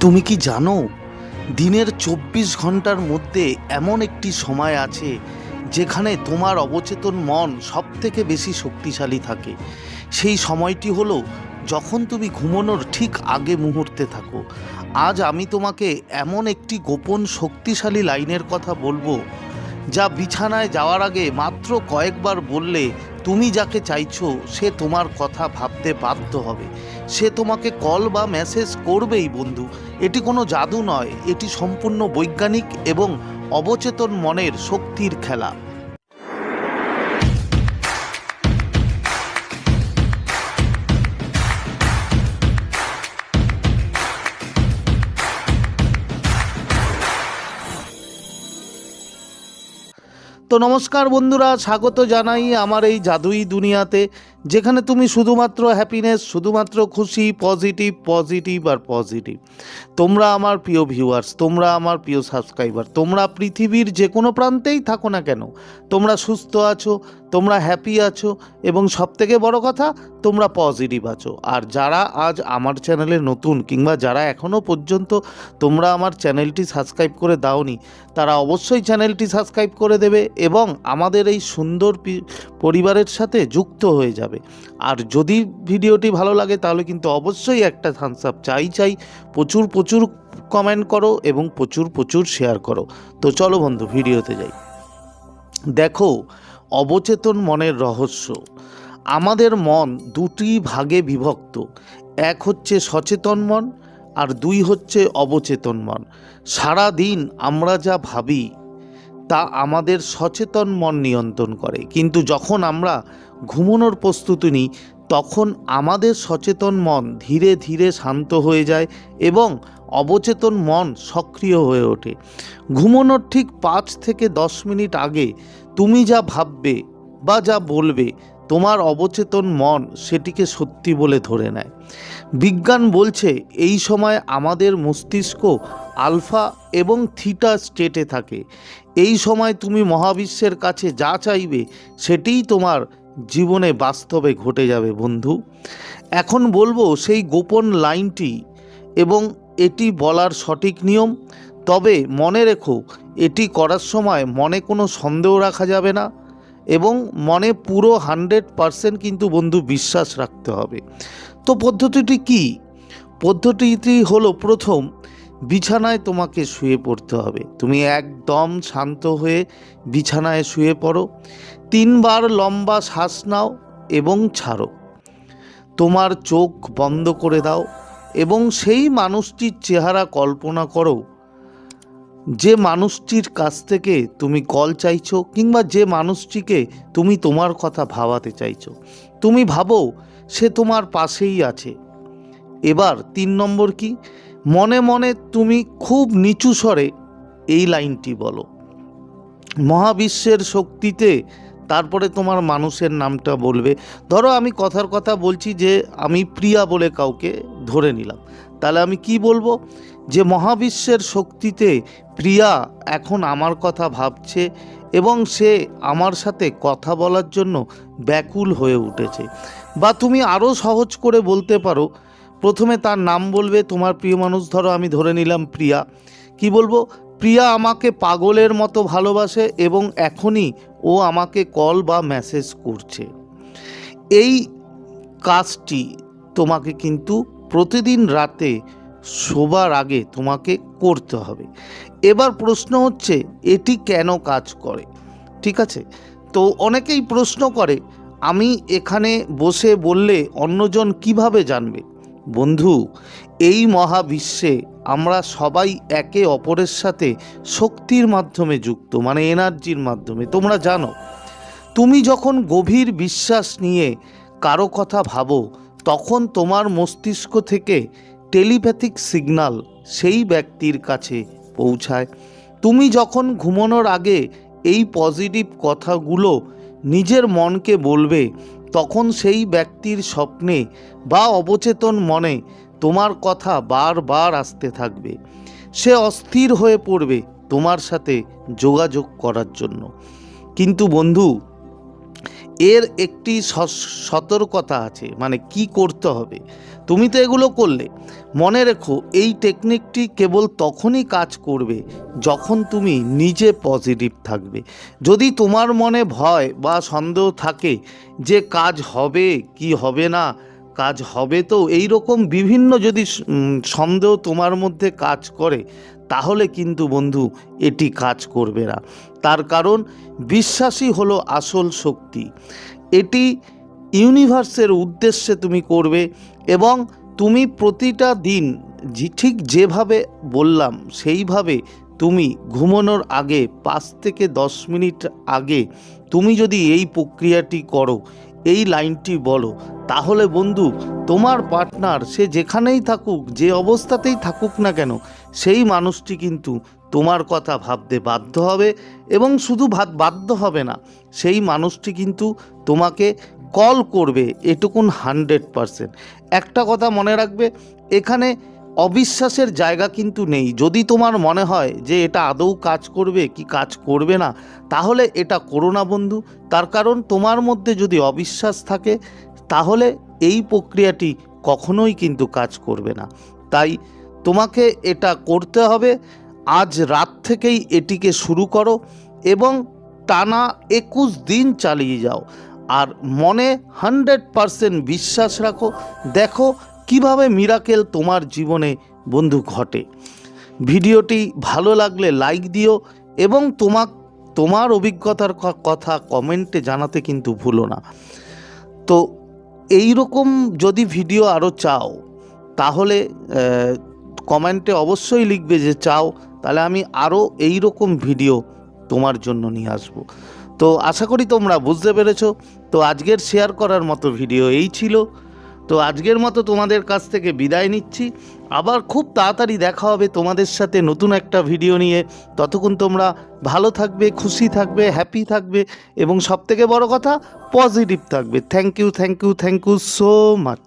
তুমি কি জানো, দিনের চব্বিশ ঘণ্টার মধ্যে এমন একটি সময় আছে যেখানে তোমার অবচেতন মন সব থেকে বেশি শক্তিশালী থাকে? সেই সময়টি হলো যখন তুমি ঘুমানোর ঠিক আগে মুহূর্তে থাকো। আজ আমি তোমাকে এমন একটি গোপন শক্তিশালী লাইনের কথা বলব, যা বিছানায় যাওয়ার আগে মাত্র কয়েকবার বললে তুমি যাকে চাইছো, সে তোমার কথা ভাবতে বাধ্য হবে। সে তোমাকে কল বা মেসেজ করবেই, বন্ধু। এটি কোনো জাদু নয়, এটি সম্পূর্ণ বৈজ্ঞানিক এবং অবচেতন মনের শক্তির খেলা। তো নমস্কার বন্ধুরা স্বাগত জানাই আমার এই জাদুই দুনিয়াতে। যেখানে তুমি শুধুমাত্র হ্যাপিনেস শুধুমাত্র খুশি পজিটিভ পজিটিভ আর পজিটিভ তোমরা আমার প্রিয় ভিউয়ার্স তোমরা আমার প্রিয় সাবস্ক্রাইবার তোমরা পৃথিবীর যে কোনো প্রান্তেই থাকো না কেন। তোমরা সুস্থ আছো, তোমরা হ্যাপি আছো এবং সবথেকে বড় কথা, তোমরা পজিটিভ আছো। আর যারা আজ আমার চ্যানেলে নতুন কিংবা যারা এখনও পর্যন্ত তোমরা আমার চ্যানেলটি সাবস্ক্রাইব করে দাওনি, তারা অবশ্যই চ্যানেলটি সাবস্ক্রাইব করে দেবে এবং আমাদের এই সুন্দর পরিবারের সাথে যুক্ত হয়ে যাবে। আর যদি ভিডিওটি ভালো লাগে, তাহলে কিন্তু অবশ্যই একটা থামস আপ চাই চাই। প্রচুর প্রচুর কমেন্ট করো এবং প্রচুর প্রচুর শেয়ার করো। তো চলো বন্ধু, ভিডিওতে যাই। দেখো, অবচেতন মনের রহস্য। আমাদের মন দুটি ভাগে বিভক্ত। এক হচ্ছে সচেতন মন, আর দুই হচ্ছে অবচেতন মন। সারা দিন আমরা যা ভাবি, তা আমাদের সচেতন মন নিয়ন্ত্রণ করে। কিন্তু যখন আমরা ঘুমানোর প্রস্তুতি নিই, তখন আমাদের সচেতন মন ধীরে ধীরে শান্ত হয়ে যায় এবং অবচেতন মন সক্রিয় হয়ে ওঠে। ঘুমানোর ঠিক পাঁচ থেকে দশ মিনিট আগে তুমি যা ভাববে বা যা বলবে, তোমার অবচেতন মন সেটিকে সত্যি বলে ধরে নেয়। বিজ্ঞান বলছে, এই সময় আমাদের মস্তিষ্ক আলফা এবং থিটা স্টেটে থাকে। এই সময় তুমি মহাবিশ্বের কাছে যা চাইবে, সেটিই তোমার জীবনে বাস্তবে ঘটে যাবে, বন্ধু। এখন বলব সেই গোপন লাইনটি এবং এটি বলার সঠিক নিয়ম। তবে মনে রেখো, এটি করার সময় মনে কোনো সন্দেহ রাখা যাবে না এবং মনে পুরো হান্ড্রেড পারসেন্ট কিন্তু, বন্ধু, বিশ্বাস রাখতে হবে। তো পদ্ধতিটি কি? পদ্ধতিটি হলো প্রথম বিছানায় তোমাকে শুয়ে পড়তে হবে। তুমি একদম শান্ত হয়ে বিছানায় শুয়ে পড়ো। তিনবার লম্বা শ্বাস নাও এবং ছাড়ো। তোমার চোখ বন্ধ করে দাও এবং সেই মানুষটির চেহারা কল্পনা করো। যে মানুষটির কাছ থেকে তুমি কল চাইছো কিংবা যে মানুষটিকে তুমি তোমার কথা ভাবাতে চাইছো। তুমি ভাবো সে তোমার পাশেই আছে। এবার তিন নম্বর কি? মনে মনে তুমি খুব নিচু স্বরে এই লাইনটি বলো। মহাবিশ্বের শক্তিতে তারপরে তোমার মানুষের নামটা বলবে। ধরো আমি কথার কথা বলছি যে আমি প্রিয়া বলে কাউকে ধরে নিলাম। তাহলে আমি কি বলব? যে মহাবিশ্বের শক্তিতে প্রিয়া এখন আমার কথা ভাবছে এবং সে আমার সাথে কথা বলার জন্য ব্যাকুল হয়ে উঠেছে। বা তুমি আরও সহজ করে বলতে পারো প্রথমে তার নাম বলবে, তোমার প্রিয় মানুষ, ধরো আমি ধরে নিলাম প্রিয়া। কি বলব? প্রিয়া আমাকে পাগলের মতো ভালোবাসে এবং এখনই ও আমাকে কল বা মেসেজ করছে। এই কাজটি তোমাকে কিন্তু প্রতিদিন রাতে শোবার আগে তোমাকে করতে হবে। এবার প্রশ্ন হচ্ছে, এটি কেন কাজ করে? ঠিক আছে? তো অনেকেই প্রশ্ন করে, আমি এখানে বসে বললে অন্যজন কীভাবে জানবে? বন্ধু, এই মহাবিশ্বে আমরা সবাই একে অপরের সাথে শক্তির মাধ্যমে যুক্ত মানে এনার্জির মাধ্যমে। তোমরা জানো, তুমি যখন গভীর বিশ্বাস নিয়ে কারও কথা ভাবো, তখন তোমার মস্তিষ্ক থেকে টেলিপ্যাথিক সিগন্যাল সেই ব্যক্তির কাছে পৌঁছায়। তুমি যখন ঘুমানোর আগে এই পজিটিভ কথাগুলো নিজের মনকে বলবে তখন সেই ব্যক্তির স্বপ্নে বা অবচেতন মনে তোমার কথা বারবার আসতে থাকবে। সে অস্থির হয়ে পড়বে তোমার সাথে যোগাযোগ করার জন্য। কিন্তু বন্ধু, এর একটি সতর্কতা আছে মানে কি করতে হবে? তুমি তো এগুলো করলে। মনে রেখো, এই টেকনিকটি কেবল তখনই কাজ করবে যখন তুমি নিজে পজিটিভ থাকবে। যদি তোমার মনে ভয় বা সন্দেহ থাকে যে কাজ হবে, কি হবে না, কাজ হবে তো এই রকম বিভিন্ন যদি সন্দেহ তোমার মধ্যে কাজ করে, তাহলে কিন্তু বন্ধু এটি কাজ করবে না। তার কারণ, বিশ্বাসই হলো আসল শক্তি। এটি ইউনিভার্সের উদ্দেশ্যে তুমি করবে এবং তুমি প্রতিটা দিন ঠিক যেভাবে বললাম, সেইভাবে তুমি ঘুমানোর আগে পাঁচ থেকে দশ মিনিট আগে তুমি যদি এই প্রক্রিয়াটি করো, এই লাইনটি বলো, তাহলে বন্ধু তোমার পার্টনার সে যেখানেই থাকুক, যে অবস্থাতেই থাকুক না কেন, সেই মানুষটি কিন্তু তোমার কথা ভাবতে বাধ্য হবে এবং শুধু ভাত বাধ্য হবে না, সেই মানুষটি কিন্তু তোমাকে কল করবে এটুকুন হান্ড্রেড পারসেন্ট। একটা কথা মনে রাখবে, এখানে অবিশ্বাসের জায়গা কিন্তু নেই। যদি তোমার মনে হয় যে এটা আদৌ কাজ করবে কি কাজ করবে না, তাহলে এটা করো না বন্ধু। তার কারণ তোমার মধ্যে যদি অবিশ্বাস থাকে, তাহলে এই প্রক্রিয়াটি কখনোই কিন্তু কাজ করবে না। তাই তোমাকে এটা করতে হবে। আজ রাত থেকেই এটিকে শুরু করো এবং টানা একুশ দিন চালিয়ে যাও। আর মনে হান্ড্রেড পারসেন্ট বিশ্বাস রাখো। দেখো কীভাবে মিরাকেল তোমার জীবনে বন্ধু ঘটে। ভিডিওটি ভালো লাগলে লাইক দিও এবং তোমাক তোমার অভিজ্ঞতার কথা কমেন্টে জানাতে কিন্তু ভুলো না। তো এই রকম যদি ভিডিও আরও চাও, তাহলে কমেন্টে অবশ্যই লিখবে যে চাও, তাহলে আমি আরও এই রকম ভিডিও তোমার জন্য নিয়ে আসব। তো আশা করি তোমরা বুঝতে পেরেছ। তো আজকের শেয়ার করার মতো ভিডিও এই ছিল। তো আজকের মতো তোমাদের কাছ থেকে বিদায় নিচ্ছি। আবার খুব তাড়াতাড়ি দেখা হবে তোমাদের সাথে নতুন একটা ভিডিও নিয়ে। ততক্ষণ তোমরা ভালো থাকবে, খুশি থাকবে হ্যাপি থাকবে এবং সবথেকে বড় কথা পজিটিভ থাকবে। Thank you thank you thank you so much